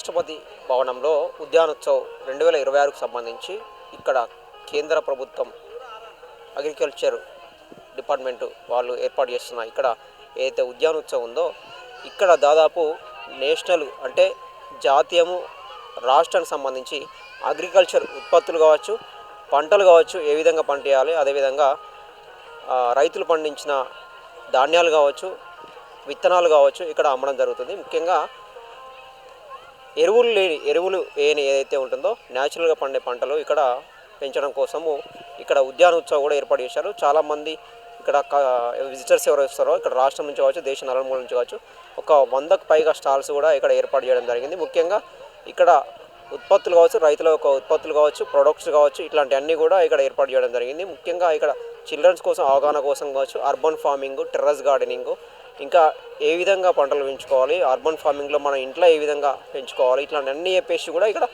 రాష్ట్రపతి భవనంలో ఉద్యానోత్సవ్ రెండు వేల ఇరవై ఆరుకు సంబంధించి ఇక్కడ కేంద్ర ప్రభుత్వం అగ్రికల్చర్ డిపార్ట్మెంట్ వాళ్ళు ఏర్పాటు చేస్తున్న ఇక్కడ ఏదైతే ఉద్యానోత్సవం ఉందో ఇక్కడ దాదాపు నేషనల్ అంటే జాతీయము రాష్ట్రానికి సంబంధించి అగ్రికల్చర్ ఉత్పత్తులు కావచ్చు పంటలు కావచ్చు ఏ విధంగా పంట చేయాలి అదేవిధంగా రైతులు పండించిన ధాన్యాలు కావచ్చు విత్తనాలు కావచ్చు ఇక్కడ అమ్మడం జరుగుతుంది. ముఖ్యంగా ఎరువులు లేని ఎరువులు లేని ఏదైతే ఉంటుందో న్యాచురల్గా పండే పంటలు ఇక్కడ పెంచడం కోసము ఇక్కడ ఉద్యాన ఉత్సవం కూడా ఏర్పాటు చేశారు. చాలామంది ఇక్కడ విజిటర్స్ ఎవరు వస్తారో ఇక్కడ రాష్ట్రం నుంచి కావచ్చు దేశ నలుమూల నుంచి కావచ్చు ఒక వందకు పైగా స్టాల్స్ కూడా ఇక్కడ ఏర్పాటు చేయడం జరిగింది. ముఖ్యంగా ఇక్కడ ఉత్పత్తులు కావచ్చు రైతుల యొక్క ఉత్పత్తులు కావచ్చు ప్రొడక్ట్స్ కావచ్చు ఇట్లాంటివన్నీ కూడా ఇక్కడ ఏర్పాటు చేయడం జరిగింది. ముఖ్యంగా ఇక్కడ చిల్డ్రన్స్ కోసం అవగాహన కోసం కావచ్చు అర్బన్ ఫార్మింగ్ టెర్రస్ గార్డెనింగ్ ఇంకా ఏ విధంగా పంటలు పెంచుకోవాలి? అర్బన్ ఫార్మింగ్లో మన ఇంట్లో ఏ విధంగా పెంచుకోవాలి? ఇట్లాంటి అన్ని చెప్పేసి కూడా ఇక్కడ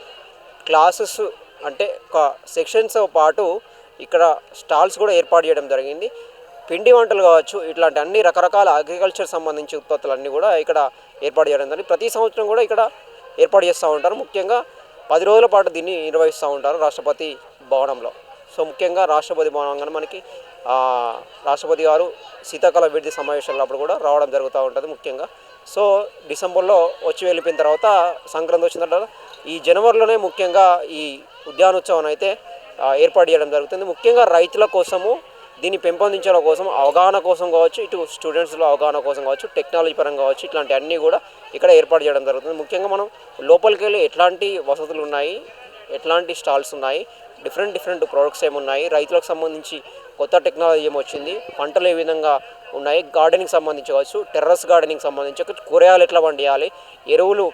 క్లాసెస్ అంటే ఒక సెక్షన్స్ పాటు ఇక్కడ స్టాల్స్ కూడా ఏర్పాటు చేయడం జరిగింది. పిండి వంటలు కావచ్చు ఇట్లాంటి అన్ని రకరకాల అగ్రికల్చర్ సంబంధించి ఉత్పత్తులన్నీ కూడా ఇక్కడ ఏర్పాటు చేయడం జరిగింది. ప్రతి సంవత్సరం కూడా ఇక్కడ ఏర్పాటు చేస్తూ ఉంటారు. ముఖ్యంగా పది రోజుల పాటు దీన్ని నిర్వహిస్తూ ఉంటారు రాష్ట్రపతి భవనంలో. సో ముఖ్యంగా రాష్ట్రపతి భవనంగా మనకి రాష్ట్రపతి గారు శీతాకాల విడిది సమావేశాలు అప్పుడు కూడా రావడం జరుగుతూ ఉంటుంది ముఖ్యంగా. సో డిసెంబర్లో వచ్చి వెళ్ళిపోయిన తర్వాత సంక్రాంతి వచ్చిన తర్వాత ఈ జనవరిలోనే ముఖ్యంగా ఈ ఉద్యానోత్సవం అయితే ఏర్పాటు చేయడం జరుగుతుంది. ముఖ్యంగా రైతుల కోసము దీన్ని పెంపొందించడం కోసం అవగాహన కోసం కావచ్చు ఇటు స్టూడెంట్స్లో అవగాహన కోసం కావచ్చు టెక్నాలజీ పరంగా కావచ్చు ఇట్లాంటి అన్నీ కూడా ఇక్కడ ఏర్పాటు చేయడం జరుగుతుంది. ముఖ్యంగా మనం లోపలికి వెళ్ళి ఎట్లాంటి వసతులు ఉన్నాయి ఎట్లాంటి స్టాల్స్ ఉన్నాయి డిఫరెంట్ డిఫరెంట్ ప్రోడక్ట్స్ ఏమున్నాయి రైతులకు సంబంధించి కొత్త టెక్నాలజీ ఏమొచ్చింది పంటలు ఏ విధంగా ఉన్నాయి. గార్డెనింగ్ సంబంధించి కావచ్చు టెర్రస్ గార్డెనింగ్ సంబంధించి కూరగాయలు ఎట్లా వండియాలి ఎరువులు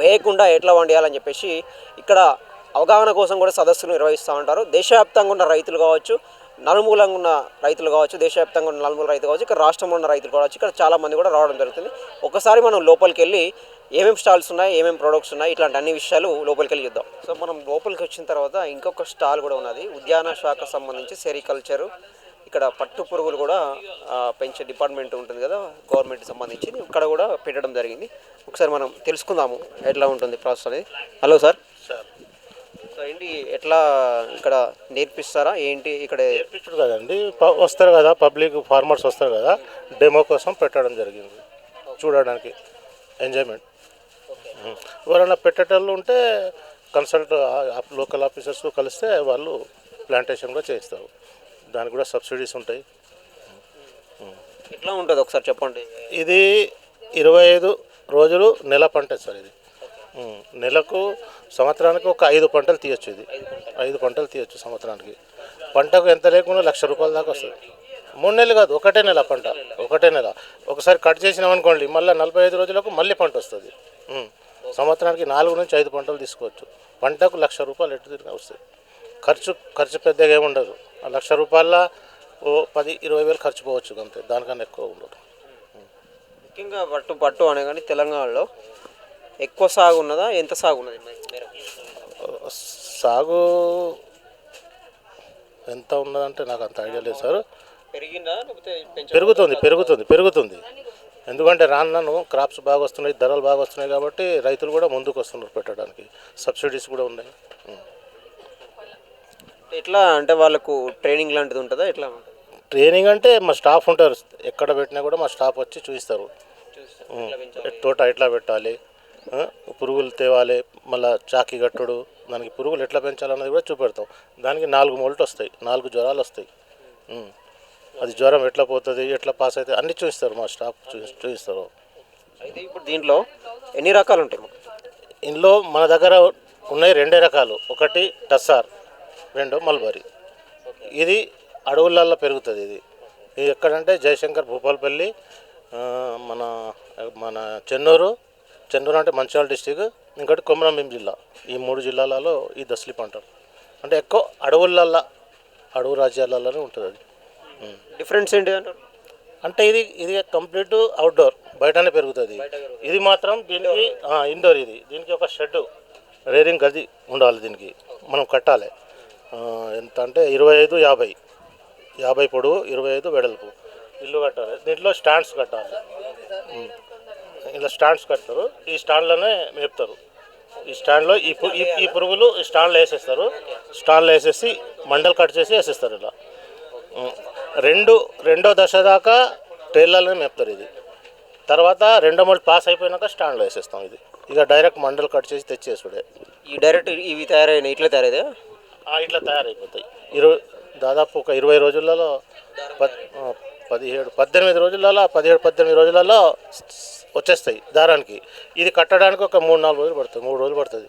వేయకుండా ఎట్లా వండియాలని చెప్పేసి ఇక్కడ అవగాహన కోసం కూడా సదస్సులు నిర్వహిస్తూ ఉంటారు. దేశవ్యాప్తంగా ఉన్న రైతులు కావచ్చు నలుమూలంగా ఉన్న రైతులు కావచ్చు దేశవ్యాప్తంగా ఉన్న నలుమూల రైతులు కావచ్చు ఇక్కడ రాష్ట్రంలో ఉన్న రైతులు కావచ్చు ఇక్కడ చాలామంది కూడా రావడం జరుగుతుంది. ఒకసారి మనం లోపలికి వెళ్ళి ఏమేమి స్టాల్స్ ఉన్నాయి ఏమేమి ప్రొడక్ట్స్ ఉన్నాయి ఇట్లాంటి అన్ని విషయాలు లోపలికి వెళ్ళి చూద్దాం. సో మనం లోపలికి వచ్చిన తర్వాత ఇంకొక స్టాల్ కూడా ఉన్నది. ఉద్యాన శాఖ సంబంధించి సెరికల్చరు. ఇక్కడ పట్టు పురుగులు కూడా పెంచే డిపార్ట్మెంట్ ఉంటుంది కదా గవర్నమెంట్ సంబంధించి. ఇక్కడ కూడా పెట్టడం జరిగింది. ఒకసారి మనం తెలుసుకుందాము ఎట్లా ఉంటుంది ప్రాసెస్ అనేది. Hello sir. ఏంటి ఎట్లా ఇక్కడ నేర్పిస్తారా? ఏంటి ఇక్కడ? నేర్పించుడు కదండి. వస్తారు కదా పబ్లిక్ ఫార్మర్స్ వస్తారు కదా డెమో కోసం పెట్టడం జరిగింది. చూడడానికి. ఎంజాయ్మెంట్. ఎవరైనా పెట్టేటోళ్ళు ఉంటే కన్సల్ట్ లోకల్ ఆఫీసర్స్ కలిస్తే వాళ్ళు ప్లాంటేషన్ కూడా చేయిస్తారు. దానికి కూడా సబ్సిడీస్ ఉంటాయి. ఎట్లా ఉంటుంది ఒకసారి చెప్పండి? ఇది ఇరవై ఐదు రోజులు నెల పంట సార్ ఇది. నెలకు సంవత్సరానికి ఒక ఐదు పంటలు తీయొచ్చు ఇది. ఐదు పంటలు తీయొచ్చు సంవత్సరానికి. పంటకు ఎంత లేకుండా లక్ష రూపాయల దాకా వస్తుంది. మూడు నెలలు కాదు ఒకటే నెల పంట. ఒకటే నెల. ఒకసారి కట్ చేసినాం అనుకోండి మళ్ళీ నలభై ఐదు రోజులకు మళ్ళీ పంట వస్తుంది. సంవత్సరానికి నాలుగు నుంచి ఐదు పంటలు తీసుకోవచ్చు. పంటకు లక్ష రూపాయలు ఎటు తిరిగి వస్తుంది. ఖర్చు ఖర్చు పెద్దగా ఏమి ఉండదు. ఆ లక్ష రూపాయల ఓ పది ఇరవై వేలు ఖర్చు పోవచ్చు అంతే. దానికన్నా ఎక్కువ ఉండదు. ముఖ్యంగా పట్టు పట్టు అనే కానీ తెలంగాణలో ఎక్కువ సాగు ఉన్నదా ఎంత సాగు ఉన్నది? సాగు ఎంత ఉన్నదంటే నాకు అంత ఐడియా లేదు సార్. పెరిగిందా పెరుగుతుంది పెరుగుతుంది పెరుగుతుంది. ఎందుకంటే రాను క్రాప్స్ బాగా వస్తున్నాయి ధరలు బాగా వస్తున్నాయి కాబట్టి రైతులు కూడా ముందుకు వస్తున్నారు పెట్టడానికి. సబ్సిడీస్ కూడా ఉన్నాయి. ఎట్లా అంటే వాళ్ళకు ట్రైనింగ్ లాంటిది ఉంటుందా? ఎట్లా ట్రైనింగ్ అంటే మా స్టాఫ్ ఉంటారు. ఎక్కడ పెట్టినా కూడా మా స్టాఫ్ వచ్చి చూపిస్తారు. తోట ఎట్లా పెట్టాలి? పురుగులు తేవాలి మళ్ళీ చాకి కట్టుడు దానికి పురుగులు ఎట్లా పెంచాలన్నది కూడా చూపెడతాం. దానికి నాలుగు మొలట వస్తాయి. నాలుగు జ్వరాలు వస్తాయి. అది జ్వరం ఎట్లా పోతుంది ఎట్లా పాస్ అవుతుంది అన్నీ చూపిస్తారు మా స్టాఫ్ చూ చూపిస్తారు. అయితే ఇప్పుడు దీంట్లో ఎన్ని రకాలు ఉంటాయి? ఇందులో మన దగ్గర ఉన్నాయి రెండే రకాలు. ఒకటి టస్సార్ రెండు మల్బరీ. ఇది అడవులల్లో పెరుగుతుంది ఇది. ఇది ఎక్కడంటే జయశంకర్ భూపాలపల్లి మన మన చెన్నూరు చెన్నూరు అంటే మంచిర్యాల డిస్టిక్ ఇంకోటి కొమరంభీం జిల్లా. ఈ మూడు జిల్లాలలో ఈ దసలి పంట అంటే ఎక్కువ అడవులల్లో అడవు రాజ్యాలలోనే ఉంటుంది అది. డిఫరెన్స్ ఏంటి అంటారు? అంటే ఇది ఇది కంప్లీట్ అవుట్డోర్ బయటనే పెరుగుతుంది. ఇది మాత్రం దీనికి ఇండోర్ ఇది. దీనికి ఒక షెడ్ రేరింగ్ గది ఉండాలి దీనికి. మనం కట్టాలి. ఎంత అంటే ఇరవై ఐదు యాభై. యాభై పొడవు ఇరవై ఐదు వెడల్పు. ఇల్లు కట్టాలి. దీంట్లో స్టాండ్స్ కట్టాలి. ఇలా స్టాండ్స్ కడతారు. ఈ స్టాండ్లోనే మేపుతారు. ఈ స్టాండ్లో ఈ పు- ఈ- ఈ పురుగులు స్టాండ్లో వేసేస్తారు. స్టాండ్లో వేసేసి మండలు కట్ చేసి వేసేస్తారు ఇలా. రెండు రెండో దశ దాకా ట్రైలర్లోనే మేపుతారు ఇది. తర్వాత రెండో మళ్ళీ పాస్ అయిపోయినాక స్టాండ్లో వేసేస్తాం ఇది. ఇక డైరెక్ట్ మండలు కట్ చేసి తెచ్చేసుడే. ఈ డైరెక్ట్ ఇవి తయారైన ఇట్లా తయారైతే? ఆ, ఇట్లా తయారైపోతాయి. ఇరవై దాదాపు ఒక ఇరవై రోజులలో పదిహేడు పద్దెనిమిది రోజులలో పదిహేడు పద్దెనిమిది రోజులలో వచ్చేస్తాయి దారానికి. ఇది కట్టడానికి ఒక మూడు నాలుగు రోజులు పడుతుంది మూడు రోజులు పడుతుంది.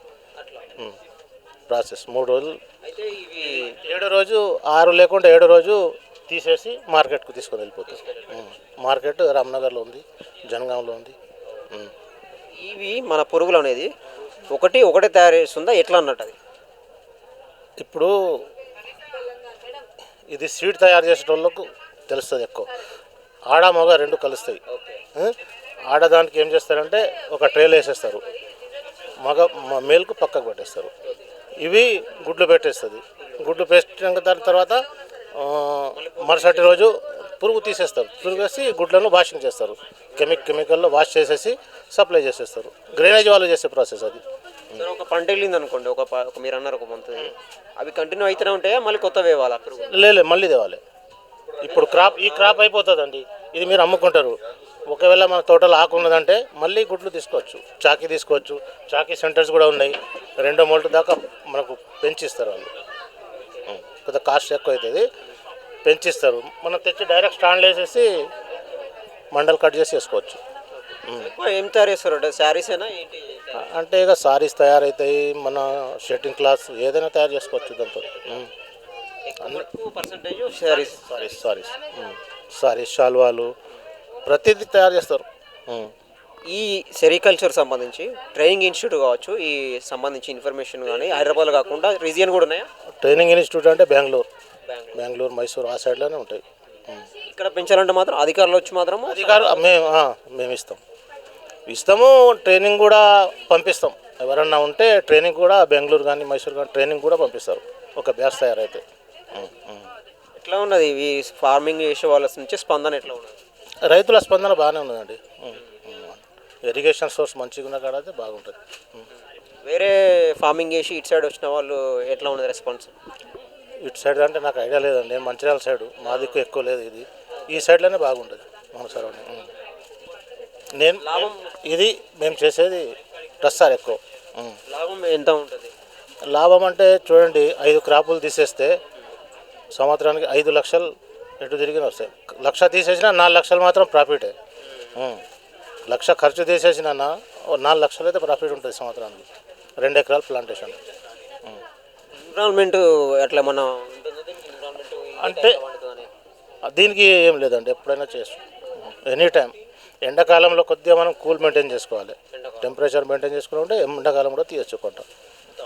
ప్రాసెస్ మూడు రోజులు. అయితే ఇవి ఏడో రోజు ఆరు లేకుండా ఏడో రోజు తీసేసి మార్కెట్కు తీసుకొని వెళ్ళిపోతాం ఉం. మార్కెట్ రామ్నగర్లో ఉంది జనగాంలో ఉంది. ఇవి మన పురుగులు అనేది ఒకటి ఒకటే తయారు చేస్తుందా? ఎట్లా అన్నట్టు అది? ఇప్పుడు ఇది స్వీట్ తయారు చేసేటోళ్ళకు తెలుస్తుంది ఎక్కువ. ఆడ మగ రెండు కలుస్తాయి? ఆడదానికి ఏం చేస్తారంటే ఒక ట్రేలో వేసేస్తారు. మగ మేల్కు పక్కకు పెట్టేస్తారు. ఇవి గుడ్లు పెట్టేస్తుంది. గుడ్లు పెట్టిన దాని తర్వాత మరుసటి రోజు పురుగు తీసేస్తారు. పురుగు వేసి గుడ్లను వాషింగ్ చేస్తారు. కెమిక్ కెమికల్లో వాష్ చేసేసి సప్లై చేసేస్తారు. గ్రైనేజ్ వాళ్ళు చేసే ప్రాసెస్ అది. సరే ఒక పంట వెళ్ళింది అనుకోండి ఒక మీరు అన్నారు ఒక మంత్ అవి కంటిన్యూ అయితేనే ఉంటాయా? మళ్ళీ కొత్త వేయాలా పురుగు? లేలే మళ్ళీ తేవాలి. ఇప్పుడు క్రాప్ ఈ క్రాప్ అయిపోతుందండి. ఇది మీరు అమ్ముకుంటారు. ఒకవేళ మన తోటలో ఆకు ఉన్నదంటే మళ్ళీ గుడ్లు తీసుకోవచ్చు. చాకీ తీసుకోవచ్చు. చాకీ సెంటర్స్ కూడా ఉన్నాయి. రెండో మూడు దాకా మనకు పెంచిస్తారు వాళ్ళు. కొద్దిగా కాస్ట్ ఎక్కువ అవుతుంది పెంచిస్తారు. మనం తెచ్చి డైరెక్ట్ స్టాండ్లో వేసేసి మండలు కట్ చేసి వేసుకోవచ్చు. ఎక్కువ ఏం తయారు చేస్తారు? అంటే శారీస్ అయినా ఏంటి? అంటే ఇక సారీస్ తయారవుతాయి మన షర్టింగ్ క్లాత్ ఏదైనా తయారు చేసుకోవచ్చు దాంతో. శారీస్. సారీస్ సారీస్ సారీస్ శాల్వాలు ప్రతిదీ తయారు చేస్తారు. ఈ సెరికల్చర్ సంబంధించి ట్రైనింగ్ ఇన్స్టిట్యూట్ కావచ్చు ఈ సంబంధించి ఇన్ఫర్మేషన్ కానీ హైదరాబాద్ కాకుండా రీజియన్ కూడా ఉన్నాయా? ట్రైనింగ్ ఇన్స్టిట్యూట్ అంటే బెంగళూరు. బెంగళూరు. మైసూర్ ఆ సైడ్లోనే ఉంటాయి. ఇక్కడ పెంచాలంటే మాత్రం అధికారులు వచ్చి మాత్రము అధికారులు మేము మేము ఇస్తాం. ఇస్తాము ట్రైనింగ్ కూడా పంపిస్తాం. ఎవరన్నా ఉంటే ట్రైనింగ్ కూడా బెంగళూరు కానీ మైసూర్ కానీ ట్రైనింగ్ కూడా పంపిస్తారు. ఒక బ్యాచ్ తయారైతే. ఎట్లా ఉన్నది? ఈ ఫార్మింగ్ చేసే వాళ్ళ నుంచి స్పందన ఎట్లా ఉన్నది? రైతుల స్పందన బాగానే ఉన్నదండి. ఇరిగేషన్ సోర్స్ మంచిగా ఉన్న కాడ అయితే బాగుంటుంది. వేరే ఫార్మింగ్ చేసి ఇటు సైడ్ వచ్చిన వాళ్ళు ఎట్లా ఉన్నది రెస్పాన్స్? ఇటు సైడ్ అంటే నాకు ఐడియా లేదండి. నేను మంచిర్యాల సైడ్. మా దిక్కు ఎక్కువ లేదు ఇది. ఈ సైడ్లోనే బాగుంటుంది మన సరౌండింగ్. నేను లాభం? ఇది మేము చేసేది రస్సార్ ఎక్కువ. లాభం ఎంత ఉంటుంది? లాభం అంటే చూడండి ఐదు క్రాపులు తీసేస్తే సంవత్సరానికి ఐదు లక్షలు ఎటు తిరిగిన వస్తాయి. లక్ష తీసేసినా నాలుగు లక్షలు మాత్రం ప్రాఫిటే. లక్ష ఖర్చు తీసేసిన నాలుగు లక్షలు అయితే ప్రాఫిట్ ఉంటుంది సంవత్సరానికి. రెండు ఎకరాల ప్లాంటేషన్. ఎన్విరాన్మెంట్ ఎట్లా మన అంటే-? దీనికి ఏం లేదండి ఎప్పుడైనా చేస్తాం. ఎనీ టైం ఎండాకాలంలో కొద్దిగా మనం కూల్ మెయింటైన్ చేసుకోవాలి. టెంపరేచర్ మెయింటైన్ చేసుకుంటే ఎండాకాలం కూడా తీయచ్చు పంట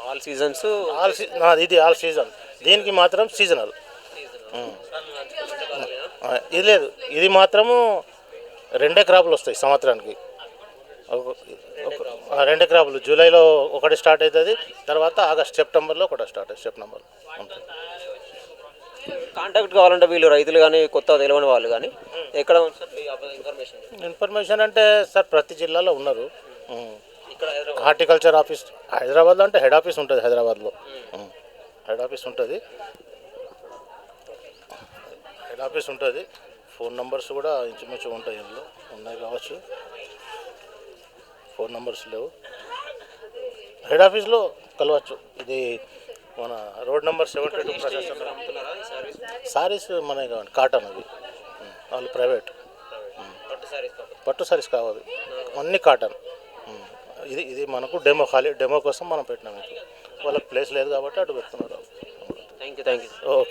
ఆల్ సీజన్స్ ఆల్ సీ నా- ఇది ఆల్ సీజన్. దీనికి మాత్రం సీజనల్. ఇది లేదు. ఇది మాత్రము రెండే క్రాపులు వస్తాయి సంవత్సరానికి. రెండే క్రాపులు. జూలైలో ఒకటి స్టార్ట్ అవుతుంది తర్వాత ఆగస్ట్ సెప్టెంబర్లో ఒకటి స్టార్ట్ అవుతుంది సెప్టెంబర్. కాంటాక్ట్ కావాలంటే వీళ్ళు రైతులు కానీ కొత్త తెలియని వాళ్ళు కానీ ఎక్కడ ఇన్ఫర్మేషన్? ఇన్ఫర్మేషన్ అంటే సార్ ప్రతి జిల్లాలో ఉన్నారు. హార్టికల్చర్ ఆఫీస్ హైదరాబాద్లో అంటే హెడ్ ఆఫీస్ ఉంటుంది హైదరాబాద్లో. హెడ్ ఆఫీస్ ఉంటుంది. హెడ్ ఆఫీస్ ఉంటుంది. ఫోన్ నంబర్స్ కూడా ఇంచుమించు ఉంటాయి ఇందులో. ఉన్నాయి కావచ్చు. ఫోన్ నంబర్స్ లేవు. హెడ్ ఆఫీస్లో కలవచ్చు. ఇది మన road number seventy two saris మనకి కావాలి కాటన్ అవి. వాళ్ళు ప్రైవేట్. పట్టు సారీస్ కావాలి. అన్ని కాటన్. ఇది ఇది మనకు డెమో ఖాళీ డెమో కోసం మనం పెట్టినాం. వాళ్ళకి ప్లేస్ లేదు కాబట్టి అటు పెడుతున్నారు. Thank you thank you okay.